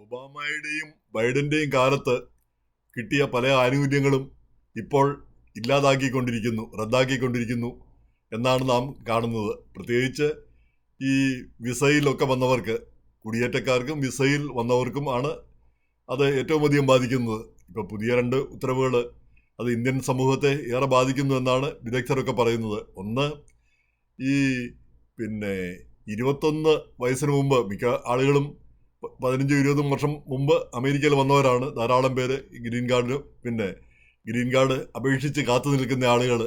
ഒബാമയുടെയും ബൈഡന്റെയും കാലത്ത് കിട്ടിയ പല ആനുകൂല്യങ്ങളും ഇപ്പോൾ ഇല്ലാതാക്കിക്കൊണ്ടിരിക്കുന്നു റദ്ദാക്കിക്കൊണ്ടിരിക്കുന്നു എന്നാണ് നാം കാണുന്നത്. പ്രത്യേകിച്ച് ഈ വിസയിലൊക്കെ വന്നവർക്ക് കുടിയേറ്റക്കാർക്കും വിസയിൽ വന്നവർക്കും ആണ് അത് ഏറ്റവും അധികം ബാധിക്കുന്നത്. ഇപ്പോൾ പുതിയ രണ്ട് ഉത്തരവുകൾ അത് ഇന്ത്യൻ സമൂഹത്തെ ഏറെ ബാധിക്കുന്നു എന്നാണ് വിദഗ്ധരൊക്കെ പറയുന്നത്. ഒന്ന് ഈ പിന്നെ ഇരുപത്തൊന്ന് വയസ്സിന് മുമ്പ് മിക്ക ആളുകളും പതിനഞ്ചും ഇരുപതും വർഷം മുമ്പ് അമേരിക്കയിൽ വന്നവരാണ്. ധാരാളം പേര് ഗ്രീൻ കാർഡിന് പിന്നെ ഗ്രീൻ കാർഡ് അപേക്ഷിച്ച് കാത്തു നിൽക്കുന്ന ആളുകൾ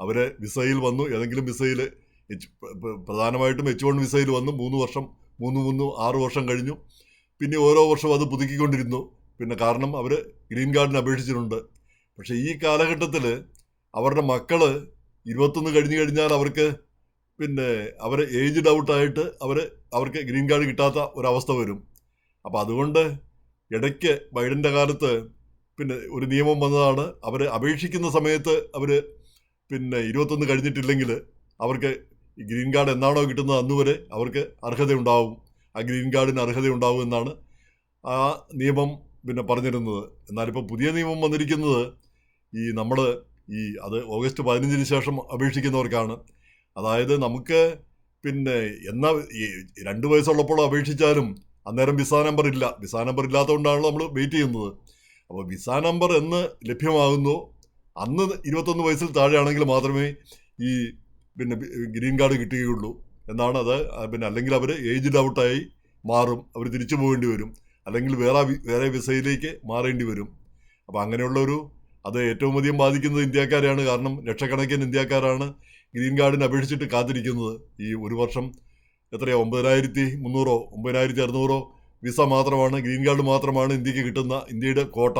അവരെ വിസയിൽ വന്നു. ഏതെങ്കിലും വിസയിൽ എച്ച് പ്രധാനമായിട്ടും എച്ച് വൺ വിസയിൽ വന്നു. മൂന്ന് വർഷം മൂന്ന് മൂന്ന് ആറ് വർഷം കഴിഞ്ഞു. പിന്നെ ഓരോ വർഷവും അത് പുതുക്കിക്കൊണ്ടിരുന്നു. പിന്നെ കാരണം അവർ ഗ്രീൻ കാർഡിന് അപേക്ഷിച്ചിട്ടുണ്ട്. പക്ഷേ ഈ കാലഘട്ടത്തിൽ അവരുടെ മക്കൾ ഇരുപത്തൊന്ന് കഴിഞ്ഞു കഴിഞ്ഞാൽ അവർക്ക് പിന്നെ അവർ ഏജ്ഡ് ഔട്ടായിട്ട് അവർ അവർക്ക് ഗ്രീൻ കാർഡ് കിട്ടാത്ത ഒരവസ്ഥ വരും. അപ്പോൾ അതുകൊണ്ട് ഇടയ്ക്ക് ബൈഡന്റെ കാലത്ത് പിന്നെ ഒരു നിയമം വന്നതാണ്. അവർ അപേക്ഷിക്കുന്ന സമയത്ത് അവർ പിന്നെ ഇരുപത്തൊന്ന് കഴിഞ്ഞിട്ടില്ലെങ്കിൽ അവർക്ക് ഗ്രീൻ കാർഡ് എന്നാണോ കിട്ടുന്നത് അന്ന് വരെ അവർക്ക് അർഹതയുണ്ടാവും. ആ ഗ്രീൻ കാർഡിന് അർഹതയുണ്ടാവും എന്നാണ് ആ നിയമം പിന്നെ പറഞ്ഞിരുന്നത്. എന്നാലിപ്പോൾ പുതിയ നിയമം വന്നിരിക്കുന്നത് ഈ നമ്മൾ ഈ അത് ഓഗസ്റ്റ് പതിനഞ്ചിന് ശേഷം അപേക്ഷിക്കുന്നവർക്കാണ്. അതായത് നമുക്ക് പിന്നെ എന്നാ രണ്ട് വയസ്സുള്ളപ്പോൾ അപേക്ഷിച്ചാലും അന്നേരം വിസ നമ്പർ ഇല്ല. വിസ നമ്പർ ഇല്ലാത്തതുകൊണ്ടാണല്ലോ നമ്മൾ വെയിറ്റ് ചെയ്യുന്നത്. അപ്പോൾ വിസ നമ്പർ എന്ന് ലഭ്യമാകുന്നു. അന്ന് ഇരുപത്തൊന്ന് വയസ്സിൽ താഴെയാണെങ്കിൽ മാത്രമേ ഈ പിന്നെ ഗ്രീൻ കാർഡ് കിട്ടുകയുള്ളൂ. എന്നാണ് അത്. പിന്നെ അല്ലെങ്കിൽ അവർ ഏജ്ഡ് ഔട്ടായി മാറും. അവർ തിരിച്ചു പോകേണ്ടി വരും. അല്ലെങ്കിൽ വേറെ വേറെ വിസയിലേക്ക് മാറേണ്ടി വരും. അപ്പോൾ അങ്ങനെയുള്ളൊരു അത് ഏറ്റവും അധികം ബാധിക്കുന്നത് ഇന്ത്യക്കാരെയാണ്. കാരണം ലക്ഷക്കണക്കിന് ഇന്ത്യക്കാരാണ്. ഗ്രീൻ കാർഡിന് അപേക്ഷിച്ചിട്ട് കാത്തിരിക്കുന്നത്. ഈ ഒരു വർഷം എത്രയോ? ഒമ്പതിനായിരത്തി മുന്നൂറോ? ഒമ്പതിനായിരത്തി അറുന്നൂറോ? വിസ മാത്രമാണ് ഗ്രീൻ കാർഡ് മാത്രമാണ് ഇന്ത്യയ്ക്ക് കിട്ടുന്ന ഇന്ത്യയുടെ കോട്ട.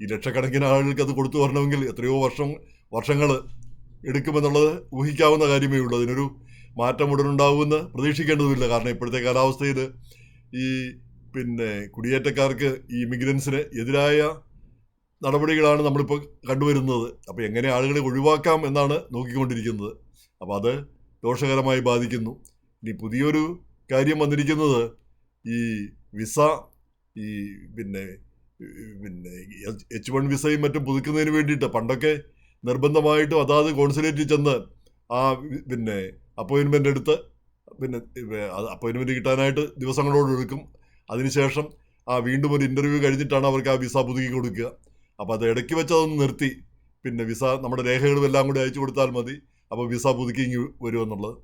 ഈ ലക്ഷക്കണക്കിന് ആളുകൾക്ക് അത് കൊടുത്തു വരണമെങ്കിൽ എത്രയോ വർഷം വർഷങ്ങൾ എടുക്കുമെന്നുള്ളത് ഊഹിക്കാവുന്ന കാര്യമേ ഉള്ളൂ. അതിനൊരു മാറ്റം ഉടനുണ്ടാവുമെന്ന് പ്രതീക്ഷിക്കേണ്ടതുമില്ല. കാരണം ഇപ്പോഴത്തെ കാലാവസ്ഥയിൽ ഈ പിന്നെ കുടിയേറ്റക്കാർക്ക് ഈ ഇമിഗ്രൻസിന് എതിരായ നടപടികളാണ് നമ്മളിപ്പോൾ കണ്ടുവരുന്നത്. അപ്പോൾ എങ്ങനെ ആളുകളെ ഒഴിവാക്കാം എന്നാണ് നോക്കിക്കൊണ്ടിരിക്കുന്നത്. അപ്പോൾ അത് ദോഷകരമായി ബാധിക്കുന്നു. ഇനി പുതിയൊരു കാര്യം വന്നിരിക്കുന്നത് ഈ വിസ ഈ പിന്നെ പിന്നെ എച്ച് വൺ വിസയും മറ്റും പുതുക്കുന്നതിന് വേണ്ടിയിട്ട് പണ്ടൊക്കെ നിർബന്ധമായിട്ടും അതാത് കോൺസുലേറ്റിൽ ചെന്ന് ആ പിന്നെ അപ്പോയിൻമെന്റ് എടുത്ത് പിന്നെ അപ്പോയിൻമെന്റ് കിട്ടാനായിട്ട് ദിവസങ്ങളോട് എടുക്കും. അതിനുശേഷം ആ വീണ്ടും ഒരു ഇന്റർവ്യൂ കഴിഞ്ഞിട്ടാണ് അവർക്ക് ആ വിസ പുതുക്കി കൊടുക്കുക. അപ്പോൾ അത് ഇടയ്ക്ക് വെച്ച് അതൊന്ന് നിർത്തി. പിന്നെ വിസ നമ്മുടെ രേഖകളും എല്ലാം കൂടി അയച്ചു കൊടുത്താൽ മതി. അപ്പോൾ വിസ പുതുക്കി ഇങ്ങ് വരുമെന്നുള്ളത്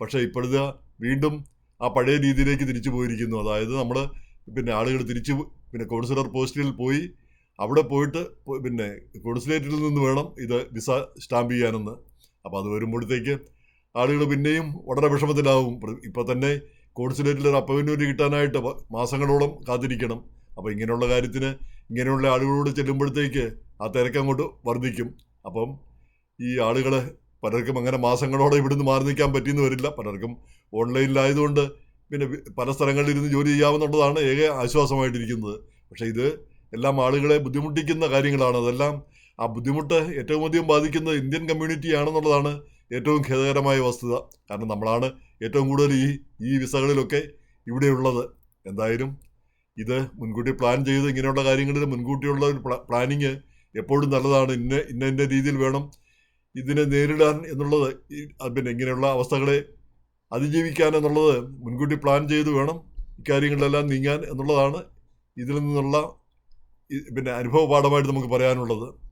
പക്ഷേ ഇപ്പോഴത്തെ വീണ്ടും ആ പഴയ രീതിയിലേക്ക് തിരിച്ചു പോയിരിക്കുന്നു. അതായത് നമ്മൾ പിന്നെ ആളുകൾ തിരിച്ചു പിന്നെ കോൺസുലർ പോസ്റ്റിൽ പോയി അവിടെ പോയിട്ട് പിന്നെ കോൺസുലേറ്റിൽ നിന്ന് വേണം ഇത് വിസ സ്റ്റാമ്പ് ചെയ്യാനെന്ന്. അപ്പോൾ അത് വരുമ്പോഴത്തേക്ക് ആളുകൾ പിന്നെയും വളരെ വിഷമത്തിലാവും. ഇപ്പോൾ തന്നെ കോൺസുലേറ്റിൽ ഒരു അപ്പോയിൻമെന്റ് കിട്ടാനായിട്ട് മാസങ്ങളോളം കാത്തിരിക്കണം. അപ്പോൾ ഇങ്ങനെയുള്ള കാര്യത്തിന് ഇങ്ങനെയുള്ള ആളുകളോട് ചെല്ലുമ്പോഴത്തേക്ക് ആ തിരക്ക് അങ്ങോട്ട് വർദ്ധിക്കും. അപ്പം ഈ ആളുകൾ പലർക്കും അങ്ങനെ മാസങ്ങളോടെ ഇവിടുന്ന് മാറി നിൽക്കാൻ പറ്റിയെന്ന് വരില്ല. പലർക്കും ഓൺലൈനിലായതുകൊണ്ട് പിന്നെ പല സ്ഥലങ്ങളിൽ ഇരുന്ന് ജോലി ചെയ്യാമെന്നുള്ളതാണ് ഏക ആശ്വാസമായിട്ടിരിക്കുന്നത്. പക്ഷേ ഇത് എല്ലാം ആളുകളെ ബുദ്ധിമുട്ടിക്കുന്ന കാര്യങ്ങളാണ്. അതെല്ലാം ആ ബുദ്ധിമുട്ട് ഏറ്റവും അധികം ബാധിക്കുന്നത് ഇന്ത്യൻ കമ്മ്യൂണിറ്റി ആണെന്നുള്ളതാണ് ഏറ്റവും ഖേദകരമായ വസ്തുത. കാരണം നമ്മളാണ് ഏറ്റവും കൂടുതൽ ഈ ഈ വിസകളിലൊക്കെ ഇവിടെയുള്ളത്. എന്തായാലും ഇത് മുൻകൂട്ടി പ്ലാൻ ചെയ്ത് ഇങ്ങനെയുള്ള കാര്യങ്ങളിൽ മുൻകൂട്ടിയുള്ള ഒരു പ്ലാ- പ്ലാനിങ് എപ്പോഴും നല്ലതാണ്. ഇന്ന ഇന്ന ഇന്ന രീതിയിൽ വേണം ഇതിനെ നേരിടാൻ എന്നുള്ളത്. പിന്നെ ഇങ്ങനെയുള്ള അവസ്ഥകളെ അതിജീവിക്കാൻ എന്നുള്ളത് മുൻകൂട്ടി പ്ലാൻ ചെയ്ത് വേണം ഇക്കാര്യങ്ങളിലെല്ലാം നീങ്ങാൻ എന്നുള്ളതാണ് ഇതിൽ നിന്നുള്ള പിന്നെ അനുഭവപാഠമായിട്ട് നമുക്ക് പറയാനുള്ളത്.